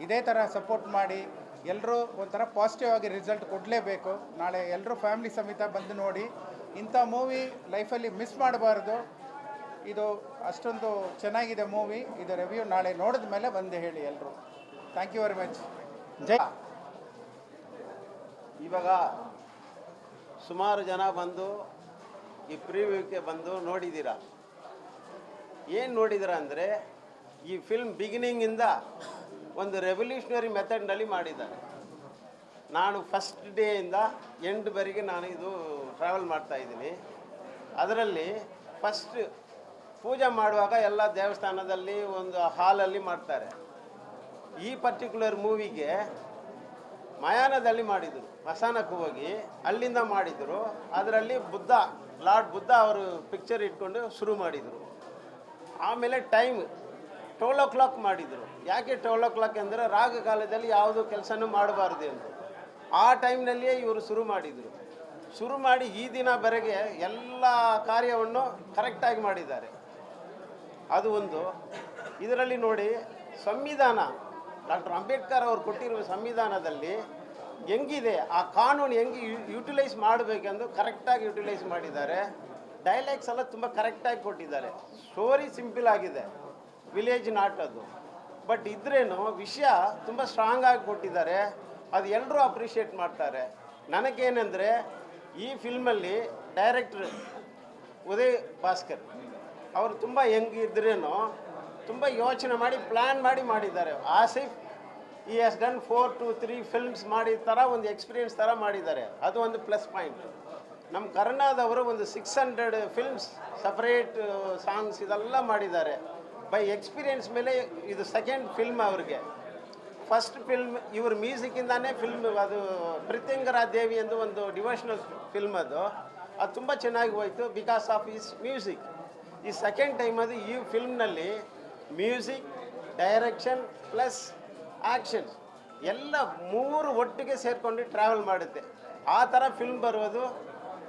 ಇದೇ ಥರ ಸಪೋರ್ಟ್ ಮಾಡಿ ಎಲ್ಲರೂ ಒಂಥರ ಪಾಸಿಟಿವ್ ಆಗಿ ರಿಸಲ್ಟ್ ಕೊಡಲೇಬೇಕು. ನಾಳೆ ಎಲ್ಲರೂ ಫ್ಯಾಮಿಲಿ ಸಮೇತ ಬಂದು ನೋಡಿ ಇಂಥ ಮೂವಿ ಲೈಫಲ್ಲಿ ಮಿಸ್ ಮಾಡಬಾರ್ದು. ಇದು ಅಷ್ಟೊಂದು ಚೆನ್ನಾಗಿದೆ ಮೂವಿ. ಇದು ರಿವ್ಯೂ ನಾಳೆ ನೋಡಿದ ಮೇಲೆ ಬಂದು ಹೇಳಿ ಎಲ್ಲರೂ ಥ್ಯಾಂಕ್ ಯು ವೆರಿ ಮಚ್ ಜೈ. ಇವಾಗ ಸುಮಾರು ಜನ ಬಂದು ಈ ಪ್ರಿವ್ಯೂಕ್ಕೆ ಬಂದು ನೋಡಿದ್ದೀರ? ಏನು ನೋಡಿದ್ದೀರಾ ಅಂದರೆ ಈ ಫಿಲ್ಮ್ ಬಿಗಿನಿಂಗಿಂದ ಒಂದು ರೆವಲ್ಯೂಷನರಿ ಮೆಥಡ್ನಲ್ಲಿ ಮಾಡಿದ್ದಾರೆ. ನಾನು ಫಸ್ಟ್ ಡೇಯಿಂದ ಎಂಡ್ವರೆಗೆ ನಾನು ಇದು ಟ್ರಾವೆಲ್ ಮಾಡ್ತಾ ಇದ್ದೀನಿ. ಅದರಲ್ಲಿ ಫಸ್ಟ್ ಪೂಜೆ ಮಾಡುವಾಗ ಎಲ್ಲ ದೇವಸ್ಥಾನದಲ್ಲಿ ಒಂದು ಹಾಲಲ್ಲಿ ಮಾಡ್ತಾರೆ. ಈ ಪರ್ಟಿಕ್ಯುಲರ್ ಮೂವಿಗೆ ಮಯಾನದಲ್ಲಿ ಮಾಡಿದರು. ಮಸಾನಕ್ಕೆ ಹೋಗಿ ಅಲ್ಲಿಂದ ಮಾಡಿದರು. ಅದರಲ್ಲಿ ಬುದ್ಧ, ಲಾರ್ಡ್ ಬುದ್ಧ ಅವರು ಪಿಕ್ಚರ್ ಇಟ್ಕೊಂಡು ಶುರು ಮಾಡಿದರು. ಆಮೇಲೆ ಟೈಮ್ ಟ್ವೆಲ್ ಓ ಕ್ಲಾಕ್ ಮಾಡಿದರು. ಯಾಕೆ ಟ್ವೆಲ್ ಓ ಕ್ಲಾಕ್ ಅಂದರೆ ರಾಗ ಕಾಲದಲ್ಲಿ ಯಾವುದೂ ಕೆಲಸನೂ ಮಾಡಬಾರ್ದು ಎಂದು. ಆ ಟೈಮ್ನಲ್ಲಿಯೇ ಇವರು ಶುರು ಮಾಡಿದರು. ಶುರು ಮಾಡಿ ಈ ದಿನವರೆಗೆ ಎಲ್ಲ ಕಾರ್ಯವನ್ನು ಕರೆಕ್ಟಾಗಿ ಮಾಡಿದ್ದಾರೆ. ಅದು ಒಂದು. ಇದರಲ್ಲಿ ನೋಡಿ ಸಂವಿಧಾನ, ಡಾಕ್ಟರ್ ಅಂಬೇಡ್ಕರ್ ಅವರು ಕೊಟ್ಟಿರುವ ಸಂವಿಧಾನದಲ್ಲಿ ಹೆಂಗಿದೆ, ಆ ಕಾನೂನು ಹೆಂಗೆ ಯುಟಿಲೈಸ್ ಮಾಡಬೇಕೆಂದು ಕರೆಕ್ಟಾಗಿ ಯುಟಿಲೈಸ್ ಮಾಡಿದ್ದಾರೆ. ಡೈಲಾಗ್ಸ್ ಎಲ್ಲ ತುಂಬ ಕರೆಕ್ಟಾಗಿ ಕೊಟ್ಟಿದ್ದಾರೆ. ಸ್ಟೋರಿ ಸಿಂಪಲ್ ಆಗಿದೆ. ವಿಲೇಜ್ ನಾಟ್ ಅದು. ಬಟ್ ಇದ್ರೇನು ವಿಷಯ ತುಂಬ ಸ್ಟ್ರಾಂಗ್ ಆಗಿ ಕೊಟ್ಟಿದ್ದಾರೆ. ಅದು ಎಲ್ಲರೂ ಅಪ್ರಿಷಿಯೇಟ್ ಮಾಡ್ತಾರೆ. ನನಗೇನೆಂದರೆ ಈ ಫಿಲ್ಮಲ್ಲಿ ಡೈರೆಕ್ಟ್ರ್ ಉದಯ್ ಭಾಸ್ಕರ್ ಅವರು ತುಂಬ ಹೆಂಗಿದ್ರೇನೋ ತುಂಬ ಯೋಚನೆ ಮಾಡಿ ಪ್ಲ್ಯಾನ್ ಮಾಡಿ ಮಾಡಿದ್ದಾರೆ. ಆಸಿಫ್ ಈ has done four two three films ಮಾಡಿದ ಥರ ಒಂದು ಎಕ್ಸ್ಪೀರಿಯನ್ಸ್ ಥರ ಮಾಡಿದ್ದಾರೆ. ಅದು ಒಂದು ಪ್ಲಸ್ ಪಾಯಿಂಟ್ ನಮ್ಮ ಕರ್ನಾದವರು ಒಂದು six hundred films separate songs ಇದೆಲ್ಲ ಮಾಡಿದ್ದಾರೆ. ಬೈ ಎಕ್ಸ್ಪೀರಿಯನ್ಸ್ ಮೇಲೆ ಇದು ಸೆಕೆಂಡ್ ಫಿಲ್ಮ್ ಅವ್ರಿಗೆ. ಫಸ್ಟ್ ಫಿಲ್ಮ್ ಇವ್ರ ಮ್ಯೂಸಿಕ್ಕಿಂದಾನೇ ಫಿಲ್ಮ್ ಅದು ಪ್ರಿತ್ಯಂಗರಾ ದೇವಿ ಎಂದು ಒಂದು ಡಿವೋಷನಲ್ ಫಿಲ್ಮ್ ಅದು. ಅದು ತುಂಬ ಚೆನ್ನಾಗಿ ಹೋಯಿತು ಬಿಕಾಸ್ ಆಫ್ ಈಸ್ ಮ್ಯೂಸಿಕ್ ಈ ಸೆಕೆಂಡ್ ಟೈಮ್ ಅದು ಈ ಫಿಲ್ಮ್ನಲ್ಲಿ ಮ್ಯೂಸಿಕ್ ಡೈರೆಕ್ಷನ್ ಪ್ಲಸ್ ಆ್ಯಕ್ಷನ್ ಎಲ್ಲ ಮೂರು ಒಟ್ಟಿಗೆ ಸೇರ್ಕೊಂಡು ಟ್ರಾವೆಲ್ ಮಾಡುತ್ತೆ. ಆ ಥರ ಫಿಲ್ಮ್ ಬರೋದು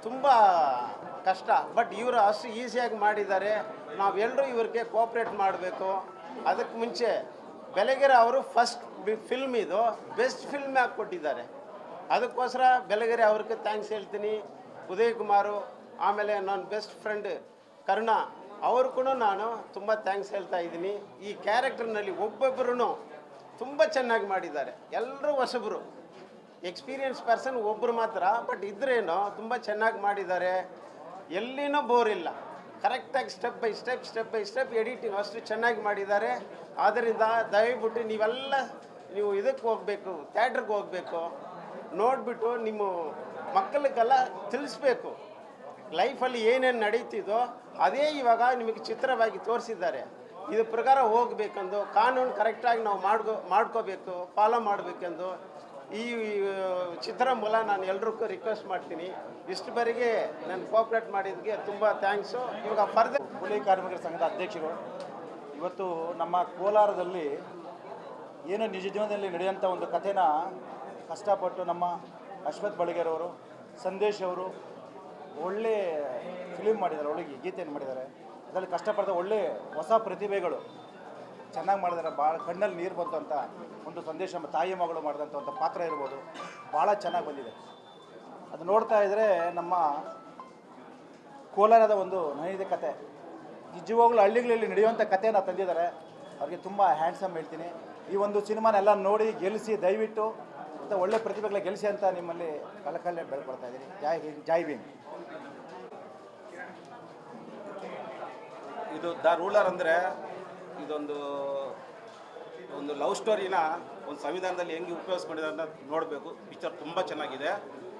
ತುಂಬ ಕಷ್ಟ. ಬಟ್ ಇವರು ಅಷ್ಟು ಈಸಿಯಾಗಿ ಮಾಡಿದ್ದಾರೆ. ನಾವೆಲ್ಲರೂ ಇವ್ರಿಗೆ ಕೋಪ್ರೇಟ್ ಮಾಡಬೇಕು. ಅದಕ್ಕೆ ಮುಂಚೆ ಬೆಳಗೆರೆ ಅವರು ಫಸ್ಟ್ ಫಿಲ್ಮ್ ಇದು ಬೆಸ್ಟ್ ಫಿಲ್ಮ್ ಆಗಿ ಕೊಟ್ಟಿದ್ದಾರೆ? ಅದಕ್ಕೋಸ್ಕರ ಬೆಳಗೆರೆ ಅವ್ರಿಗೆ ಥ್ಯಾಂಕ್ಸ್ ಹೇಳ್ತೀನಿ. ಉದಯ್ ಕುಮಾರು ಆಮೇಲೆ ನನ್ನ ಬೆಸ್ಟ್ ಫ್ರೆಂಡ್ ಕರ್ಣ ಅವ್ರಿಗೂ ನಾನು ತುಂಬ ಥ್ಯಾಂಕ್ಸ್ ಹೇಳ್ತಾ ಇದ್ದೀನಿ. ಈ ಕ್ಯಾರೆಕ್ಟರ್ನಲ್ಲಿ ಒಬ್ಬೊಬ್ಬರೂ ತುಂಬ ಚೆನ್ನಾಗಿ ಮಾಡಿದ್ದಾರೆ. ಎಲ್ಲರೂ ಹೊಸಬರು. ಎಕ್ಸ್ಪೀರಿಯನ್ಸ್ ಪರ್ಸನ್ ಒಬ್ಬರು ಮಾತ್ರ ಬಟ್ ಇದ್ರೇನು ತುಂಬ ಚೆನ್ನಾಗಿ ಮಾಡಿದ್ದಾರೆ. ಎಲ್ಲಿನೂ ಬೋರ್ ಇಲ್ಲ. ಕರೆಕ್ಟಾಗಿ step by step step by step editing ಅಷ್ಟು ಚೆನ್ನಾಗಿ ಮಾಡಿದ್ದಾರೆ. ಆದ್ದರಿಂದ ದಯವಿಟ್ಟು ನೀವೆಲ್ಲ ನೀವು ಇದಕ್ಕೆ ಹೋಗಬೇಕು, ಥ್ಯಾಟ್ರಿಗೆ ಹೋಗಬೇಕು. ನೋಡಿಬಿಟ್ಟು ನಿಮ್ಮ ಮಕ್ಕಳಿಗೆಲ್ಲ ತಿಳಿಸ್ಬೇಕು. ಲೈಫಲ್ಲಿ ಏನೇನು ನಡೀತಿದೋ ಅದೇ ಇವಾಗ ನಿಮಗೆ ಚಿತ್ರವಾಗಿ ತೋರಿಸಿದ್ದಾರೆ. ಇದು ಪ್ರಕಾರ ಹೋಗಬೇಕೆಂದು, ಕಾನೂನು ಕರೆಕ್ಟಾಗಿ ನಾವು ಮಾಡ್ಕೋ, ಮಾಡ್ಕೋಬೇಕು, ಫಾಲೋ ಮಾಡಬೇಕೆಂದು ಈ ಚಿತ್ರ ಮೂಲ ನಾನು ಎಲ್ರಿಗೂ ರಿಕ್ವೆಸ್ಟ್ ಮಾಡ್ತೀನಿ. ಇಷ್ಟುವರೆಗೆ ನಾನು ಕೋಪ್ರೇಟ್ ಮಾಡಿದ್ದಕ್ಕೆ ತುಂಬ ಥ್ಯಾಂಕ್ಸು ಇವಾಗ ಫರ್ದರ್ ಕೂಲಿ ಕಾರ್ಮಿಕರ ಸಂಘದ ಅಧ್ಯಕ್ಷರು, ಇವತ್ತು ನಮ್ಮ ಕೋಲಾರದಲ್ಲಿ ಏನು ನಿಜ ಜೀವನದಲ್ಲಿ ನಡೆಯುವಂಥ ಒಂದು ಕಥೆನ ಕಷ್ಟಪಟ್ಟು ನಮ್ಮ ಅಶ್ವಥ್ ಬಳಿಗೇರವರು ಸಂದೇಶ್ ಅವರು ಒಳ್ಳೆ ಫಿಲಿಮ್ ಮಾಡಿದ್ದಾರೆ, ಒಳ್ಳೆ ಗೀತೆಯನ್ನು ಮಾಡಿದ್ದಾರೆ. ಅದರಲ್ಲಿ ಕಷ್ಟಪಡ್ದ ಒಳ್ಳೆ ಹೊಸ ಪ್ರತಿಭೆಗಳು ಚೆನ್ನಾಗಿ ಮಾಡಿದಾರೆ ಭಾಳ ಕಣ್ಣಲ್ಲಿ ನೀರು ಬಂತಂತ ಒಂದು ಸಂದೇಶ ತಾಯಿ ಮಗಳು ಮಾಡಿದಂಥ ಒಂದು ಪಾತ್ರ ಇರ್ಬೋದು ಭಾಳ ಚೆನ್ನಾಗಿ ಬಂದಿದೆ. ಅದು ನೋಡ್ತಾ ಇದ್ದರೆ ನಮ್ಮ ಕೋಲಾರದ ಒಂದು ನೈಜ ಕತೆ. ನಿಜವಾಗ್ಲೂ ಹಳ್ಳಿಗಳಲ್ಲಿ ನಡೆಯುವಂಥ ಕಥೆನ ತಂದಿದ್ದಾರೆ. ಅವ್ರಿಗೆ ತುಂಬ ಹ್ಯಾಂಡ್ಸಮ್ ಹೇಳ್ತೀನಿ. ಈ ಒಂದು ಸಿನಿಮಾನೆಲ್ಲ ನೋಡಿ ಗೆಲ್ಲಿಸಿ ದಯವಿಟ್ಟು ಮತ್ತು ಒಳ್ಳೆ ಪ್ರತಿಭೆಗಳ ಗೆಲ್ಲಿಸಿ ಅಂತ ನಿಮ್ಮಲ್ಲಿ ಕಲಕಲ್ಲೇ ಬೆಳ್ಕೊಳ್ತಾ ಇದ್ದೀನಿ. ಜೈ ಹಿಂದ್, ಜೈ ಇದು ದ ರೂಲರ್ ಅಂದರೆ ಇದೊಂದು, ಒಂದು ಲವ್ ಸ್ಟೋರಿನ ಒಂದು ಸಂವಿಧಾನದಲ್ಲಿ ಹೆಂಗೆ ಉಪಯೋಗಿಸ್ಕೊಂಡಿದ್ದಾರೆ ಅಂತ ನೋಡಬೇಕು. ಪಿಕ್ಚರ್ ತುಂಬ ಚೆನ್ನಾಗಿದೆ.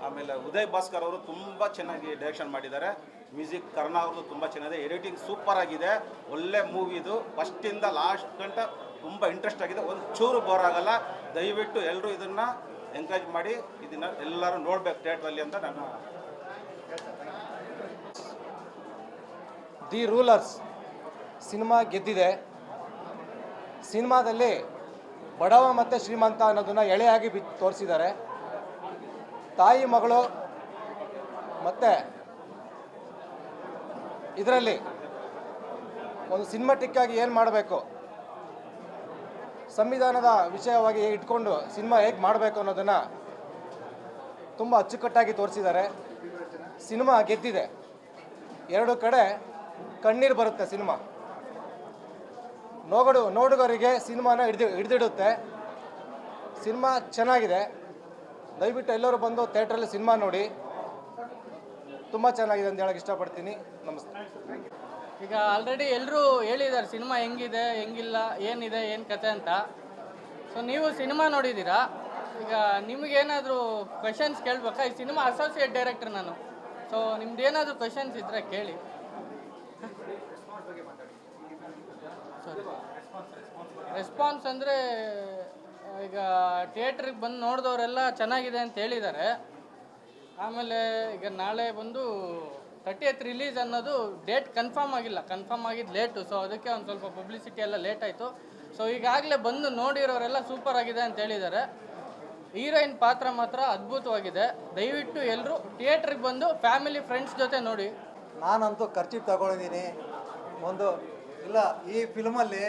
ಆಮೇಲೆ ಉದಯ್ ಭಾಸ್ಕರ್ ಅವರು ತುಂಬ ಚೆನ್ನಾಗಿ ಡೈರೆಕ್ಷನ್ ಮಾಡಿದ್ದಾರೆ. ಮ್ಯೂಸಿಕ್ ಕರ್ಣ ಅವ್ರದ್ದು ತುಂಬ ಚೆನ್ನಾಗಿದೆ. ಎಡಿಟಿಂಗ್ ಸೂಪರ್ ಆಗಿದೆ. ಒಳ್ಳೆ ಮೂವಿ ಇದು. ಫಸ್ಟಿಂದ ಲಾಸ್ಟ್ ಗಂಟ ತುಂಬ ಇಂಟ್ರೆಸ್ಟ್ ಆಗಿದೆ. ಒಂದು ಚೂರು ಬೋರ್ ಆಗಲ್ಲ. ದಯವಿಟ್ಟು ಎಲ್ಲರೂ ಇದನ್ನು ಎಂಕರೇಜ್ ಮಾಡಿ ಇದನ್ನು ಎಲ್ಲರೂ ನೋಡ್ಬೇಕು ಥಿಯೇಟ್ರಲ್ಲಿ ಅಂತ ನಾನು ದಿ ರೂಲರ್ಸ್ ಸಿನಿಮಾ ಗೆದ್ದಿದೆ. ಸಿನಿಮಾದಲ್ಲಿ ಬಡವ ಮತ್ತು ಶ್ರೀಮಂತ ಅನ್ನೋದನ್ನು ಎಳೆಯಾಗಿ ಬಿ ತೋರಿಸಿದ್ದಾರೆ. ತಾಯಿ, ಮಗಳು ಮತ್ತು ಇದರಲ್ಲಿ ಒಂದು ಸಿನಿಮಾಟಿಕ್ ಆಗಿ ಏನು ಮಾಡಬೇಕು? ಸಂವಿಧಾನದ ವಿಷಯವಾಗಿ ಇಟ್ಕೊಂಡು ಸಿನಿಮಾ ಹೇಗೆ ಮಾಡಬೇಕು ಅನ್ನೋದನ್ನು ತುಂಬ ಅಚ್ಚುಕಟ್ಟಾಗಿ ತೋರಿಸಿದ್ದಾರೆ. ಸಿನಿಮಾ ಗೆದ್ದಿದೆ. ಎರಡು ಕಡೆ ಕಣ್ಣೀರು ಬರುತ್ತೆ ಸಿನಿಮಾ. ನೋಗಡು, ನೋಡುಗರಿಗೆ ಸಿನಿಮಾನ ಹಿಡ್ದು, ಹಿಡಿದಿಡುತ್ತೆ. ಸಿನಿಮಾ ಚೆನ್ನಾಗಿದೆ. ದಯವಿಟ್ಟು ಎಲ್ಲರೂ ಬಂದು ಥಿಯೇಟ್ರಲ್ಲಿ ಸಿನಿಮಾ ನೋಡಿ. ತುಂಬ ಚೆನ್ನಾಗಿದೆ ಅಂತ ಹೇಳಕ್ಕೆ ಇಷ್ಟಪಡ್ತೀನಿ. ನಮಸ್ತೆ. ಈಗ ಆಲ್ರೆಡಿ ಎಲ್ಲರೂ ಹೇಳಿದ್ದಾರೆ, ಸಿನಿಮಾ ಹೆಂಗಿದೆ, ಹೆಂಗಿಲ್ಲ, ಏನಿದೆ, ಏನು ಕತೆ ಅಂತ. ಸೊ ನೀವು ಸಿನಿಮಾ ನೋಡಿದ್ದೀರಾ? ಈಗ ನಿಮಗೇನಾದರೂ ಕ್ವೆಶನ್ಸ್ ಕೇಳಬೇಕಾ? ಈ ಸಿನಿಮಾ ಅಸೋಸಿಯೇಟ್ ಡೈರೆಕ್ಟರ್ ನಾನು. ಸೊ ನಿಮ್ದು ಏನಾದರೂ ಕ್ವೆಶನ್ಸ್ ಇದ್ದರೆ ಕೇಳಿ. ರೆಸ್ಪಾನ್ಸ್ ಅಂದರೆ, ಈಗ ಥಿಯೇಟ್ರಿಗೆ ಬಂದು ನೋಡಿದವರೆಲ್ಲ ಚೆನ್ನಾಗಿದೆ ಅಂತ ಹೇಳಿದ್ದಾರೆ ಆಮೇಲೆ ಈಗ ನಾಳೆ ಬಂದು ತರ್ಟಿ ಎತ್ ರಿಲೀಸ್ ಅನ್ನೋದು ಡೇಟ್ ಕನ್ಫರ್ಮ್ ಆಗಿಲ್ಲ. ಕನ್ಫರ್ಮ್ ಆಗಿದ್ದು ಲೇಟು ಸೊ ಅದಕ್ಕೆ ಒಂದು ಸ್ವಲ್ಪ ಪಬ್ಲಿಸಿಟಿ ಎಲ್ಲ ಲೇಟ್ ಆಯಿತು. ಸೊ ಈಗಾಗಲೇ ಬಂದು ನೋಡಿರೋರೆಲ್ಲ ಸೂಪರ್ ಆಗಿದೆ ಅಂತ ಹೇಳಿದ್ದಾರೆ ಹೀರೋಯಿನ್ ಪಾತ್ರ ಮಾತ್ರ ಅದ್ಭುತವಾಗಿದೆ. ದಯವಿಟ್ಟು ಎಲ್ಲರೂ ಥಿಯೇಟ್ರಿಗೆ ಬಂದು ಫ್ಯಾಮಿಲಿ ಫ್ರೆಂಡ್ಸ್ ಜೊತೆ ನೋಡಿ. ನಾನಂತೂ ಖರ್ಚಿಗೆ ತಗೊಂಡಿದ್ದೀನಿ ಒಂದು, ಇಲ್ಲ, ಈ ಫಿಲ್ಮಲ್ಲಿ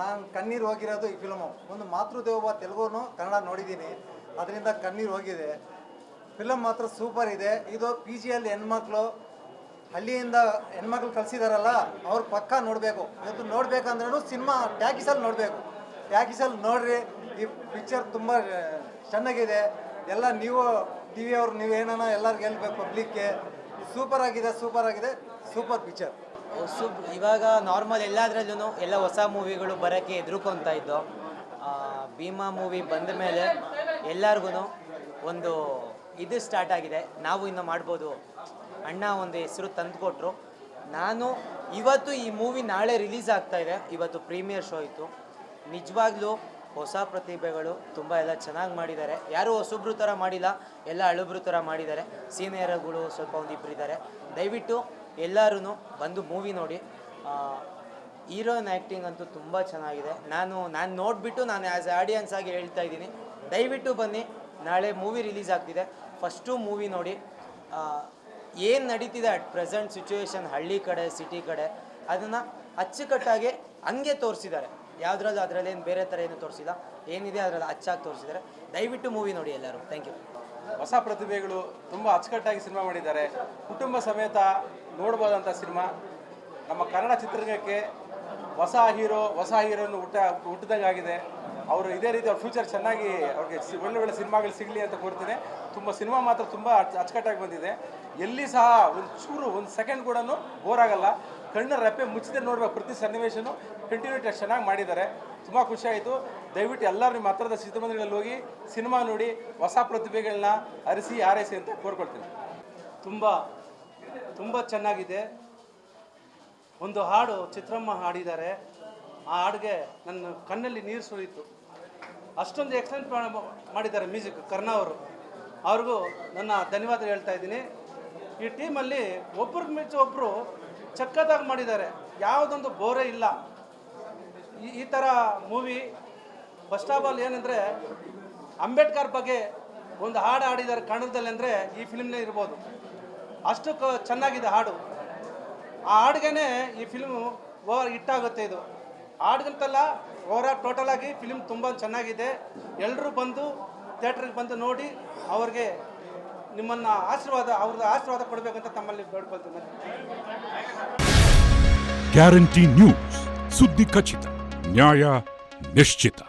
ನಾನು ಕಣ್ಣೀರು ಹೋಗಿರೋದು ಈ ಫಿಲಮು ಒಂದು ಮಾತೃದೇವ ತೆಲುಗುನು ಕನ್ನಡ ನೋಡಿದ್ದೀನಿ. ಅದರಿಂದ ಕಣ್ಣೀರು ಹೋಗಿದೆ. ಫಿಲಮ್ ಮಾತ್ರ ಸೂಪರ್ ಇದೆ. ಇದು ಪಿ ಜಿಯಲ್ಲಿ ಹೆಣ್ಮಕ್ಳು, ಹಳ್ಳಿಯಿಂದ ಹೆಣ್ಮಕ್ಳು ಕಲಿಸಿದಾರಲ್ಲ ಅವ್ರು ಪಕ್ಕ ನೋಡಬೇಕು. ಇವತ್ತು ನೋಡ್ಬೇಕಂದ್ರೂ ಸಿನಿಮಾ ಟ್ಯಾಕಿಸಲ್ಲಿ ನೋಡಬೇಕು. ಟ್ಯಾಕಿಸಲ್ಲಿ ನೋಡ್ರಿ, ಈ ಪಿಕ್ಚರ್ ತುಂಬ ಚೆನ್ನಾಗಿದೆ. ಎಲ್ಲ ನೀವು ಟಿ ವಿ ಅವ್ರು ನೀವೇನ ಎಲ್ಲರಿಗೂ ಹೇಳ್ಬೇಕು ಪಬ್ಲಿಕ್ಗೆ ಸೂಪರ್ ಆಗಿದೆ ಸೂಪರ್ ಆಗಿದೆ. ಸೂಪರ್ ಪಿಕ್ಚರ್ ಹೊಸ ಇವಾಗ ನಾರ್ಮಲ್ ಎಲ್ಲದರಲ್ಲೂ ಎಲ್ಲ ಹೊಸ ಮೂವಿಗಳು ಬರೋಕ್ಕೆ ಎದುರುಕೊಂತ ಇದ್ದು ಭೀಮಾ ಮೂವಿ ಬಂದ ಮೇಲೆ ಎಲ್ಲರಿಗೂ ಒಂದು ಇದು ಸ್ಟಾರ್ಟ್ ಆಗಿದೆ. ನಾವು ಇನ್ನು ಮಾಡ್ಬೋದು ಅಣ್ಣ ಒಂದು ಹೆಸರು ತಂದುಕೊಟ್ರು. ನಾನು ಇವತ್ತು ಈ ಮೂವಿ ನಾಳೆ ರಿಲೀಸ್ ಆಗ್ತಾ ಇದೆ. ಇವತ್ತು ಪ್ರೀಮಿಯರ್ ಶೋ ಇತ್ತು. ನಿಜವಾಗ್ಲೂ ಹೊಸ ಪ್ರತಿಭೆಗಳು ತುಂಬ ಎಲ್ಲ ಚೆನ್ನಾಗಿ ಮಾಡಿದ್ದಾರೆ. ಯಾರೂ ಹೊಸಬ್ರು ಥರ ಮಾಡಿಲ್ಲ, ಎಲ್ಲ ಹಳಬ್ರು ಥರ ಮಾಡಿದ್ದಾರೆ. ಸೀನಿಯರ್ಗಳು ಸ್ವಲ್ಪ ಒಂದಿಬ್ಬರಿದ್ದಾರೆ ದಯವಿಟ್ಟು ಎಲ್ಲರೂ ಬಂದು ಮೂವಿ ನೋಡಿ. ಹೀರೋಯಿನ್ ಆ್ಯಕ್ಟಿಂಗ್ ಅಂತೂ ತುಂಬ ಚೆನ್ನಾಗಿದೆ. ನಾನು ನಾನು ನೋಡಿಬಿಟ್ಟು ನಾನು ಆ್ಯಸ್ ಆಡಿಯನ್ಸ್ ಆಗಿ ಹೇಳ್ತಾ ಇದ್ದೀನಿ. ದಯವಿಟ್ಟು ಬನ್ನಿ. ನಾಳೆ ಮೂವಿ ರಿಲೀಸ್ ಆಗ್ತಿದೆ. ಫಸ್ಟು ಮೂವಿ ನೋಡಿ. ಏನು ನಡೀತಿದೆ ಅಟ್ ಪ್ರೆಸೆಂಟ್ ಸಿಚುವೇಶನ್ ಹಳ್ಳಿ ಕಡೆ ಸಿಟಿ ಕಡೆ, ಅದನ್ನು ಅಚ್ಚುಕಟ್ಟಾಗಿ ಹಂಗೆ ತೋರಿಸಿದ್ದಾರೆ. ಯಾವುದ್ರಲ್ಲಿ ಅದರಲ್ಲಿ ಏನು ಬೇರೆ ಥರ ಏನು ತೋರಿಸಿಲ್ಲ. ಏನಿದೆ ಅದರಲ್ಲಿ ಅಚ್ಚಾಗಿ ತೋರಿಸಿದ್ದಾರೆ. ದಯವಿಟ್ಟು ಮೂವಿ ನೋಡಿ ಎಲ್ಲರೂ. ಥ್ಯಾಂಕ್ ಯು ಹೊಸ ಪ್ರತಿಭೆಗಳು ತುಂಬ ಅಚ್ಚುಕಟ್ಟಾಗಿ ಸಿನಿಮಾ ಮಾಡಿದ್ದಾರೆ. ಕುಟುಂಬ ಸಮೇತ ನೋಡ್ಬೋದಂಥ ಸಿನಿಮಾ. ನಮ್ಮ ಕನ್ನಡ ಚಿತ್ರರಂಗಕ್ಕೆ ಹೊಸ ಹೀರೋ, ಹೊಸ ಹೀರೋನು ಹುಟ್ಟ ಹುಟ್ಟಿದಂಗೆ ಆಗಿದೆ ಅವರು ಇದೇ ರೀತಿ ಅವ್ರ ಫ್ಯೂಚರ್ ಚೆನ್ನಾಗಿ ಅವ್ರಿಗೆ ಒಳ್ಳೆ ಒಳ್ಳೆ ಸಿನಿಮಾಗಳು ಸಿಗಲಿ ಅಂತ ಕೋರ್ತೀನಿ. ತುಂಬ ಸಿನಿಮಾ ಮಾತ್ರ ತುಂಬ ಅಚ್ಚ- ಅಚ್ಚುಕಟ್ಟಾಗಿ ಬಂದಿದೆ. ಎಲ್ಲಿ ಸಹ ಒಂದು ಚೂರು ಒಂದು ಸೆಕೆಂಡ್ ಕೂಡ ಬೋರಾಗಲ್ಲ ಕಣ್ಣ ರೆಪ್ಪೆ ಮುಚ್ಚದೆ ನೋಡ್ಬೇಕು ಪ್ರತಿ ಸನ್ನಿವೇಶನು. ಕಂಟಿನ್ಯೂಟಿ ಚೆನ್ನಾಗಿ ಮಾಡಿದ್ದಾರೆ. ತುಂಬ ಖುಷಿಯಾಯಿತು ದಯವಿಟ್ಟು ಎಲ್ಲರೂ ನಿಮ್ಮ ಹತ್ರದ ಚಿತ್ರಮಂದಿರಗಳಲ್ಲಿ ಹೋಗಿ ಸಿನಿಮಾ ನೋಡಿ, ಹೊಸ ಪ್ರತಿಭೆಗಳನ್ನ ಅರಿಸಿ ಆರೈಸಿ ಅಂತ ಕೋರ್ಕೊಳ್ತೀನಿ. ತುಂಬ ತುಂಬ ಚೆನ್ನಾಗಿದೆ. ಒಂದು ಹಾಡು ಚಿತ್ರಮ್ಮ ಹಾಡಿದ್ದಾರೆ. ಆ ಹಾಡಿಗೆ ನನ್ನ ಕಣ್ಣಲ್ಲಿ ನೀರು ಸುರಿಯಿತು. ಅಷ್ಟೊಂದು ಎಕ್ಸಲೆಂಟ್ ಮಾಡಿದ್ದಾರೆ ಮ್ಯೂಸಿಕ್ ಕರ್ಣ ಅವರು. ಅವ್ರಿಗೂ ನನ್ನ ಧನ್ಯವಾದ ಹೇಳ್ತಾ ಇದ್ದೀನಿ. ಈ ಟೀಮಲ್ಲಿ ಒಬ್ರಿಗೆ ಮಿಂಚು ಒಬ್ಬರು ಚಕ್ಕದಾಗಿ ಮಾಡಿದ್ದಾರೆ. ಯಾವುದೊಂದು ಬೋರೇ ಇಲ್ಲ. ಈ ಈ ಥರ ಮೂವಿ ಫಸ್ಟ್ ಆಫ್ ಆಲ್ ಏನಂದರೆ ಅಂಬೇಡ್ಕರ್ ಬಗ್ಗೆ ಒಂದು ಹಾಡು ಹಾಡಿದ್ದಾರೆ ಕನ್ನಡದಲ್ಲಿ ಅಂದರೆ ಈ ಫಿಲ್ಮ್ನೇ ಇರ್ಬೋದು. ಅಷ್ಟು ಚೆನ್ನಾಗಿದೆ ಹಾಡು. ಆ ಹಾಡಿಗೆ ಈ ಫಿಲ್ಮು ಓವರ್ ಹಿಟ್ಟಾಗುತ್ತೆ ಇದು. ಹಾಡ್ಗಂತಲ್ಲ ಓವರ್ ಆಲ್ ಟೋಟಲ್ ಆಗಿ ಫಿಲ್ಮ್ ತುಂಬ ಚೆನ್ನಾಗಿದೆ. ಎಲ್ಲರೂ ಬಂದು ಥಿಯೇಟ್ರಿಗೆ ಬಂದು ನೋಡಿ ಅವ್ರಿಗೆ ನಿಮ್ಮನ್ನು ಆಶೀರ್ವಾದ, ಅವ್ರದ್ದು ಆಶೀರ್ವಾದ ಕೊಡಬೇಕಂತ ತಮ್ಮಲ್ಲಿ ಬೇಡ್ಕೊಳ್ತೀನಿ. ಗ್ಯಾರಂಟಿ ನ್ಯೂಸ್ ಸುದ್ದಿ ಖಚಿತ ನ್ಯಾಯ ನಿಶ್ಚಿತ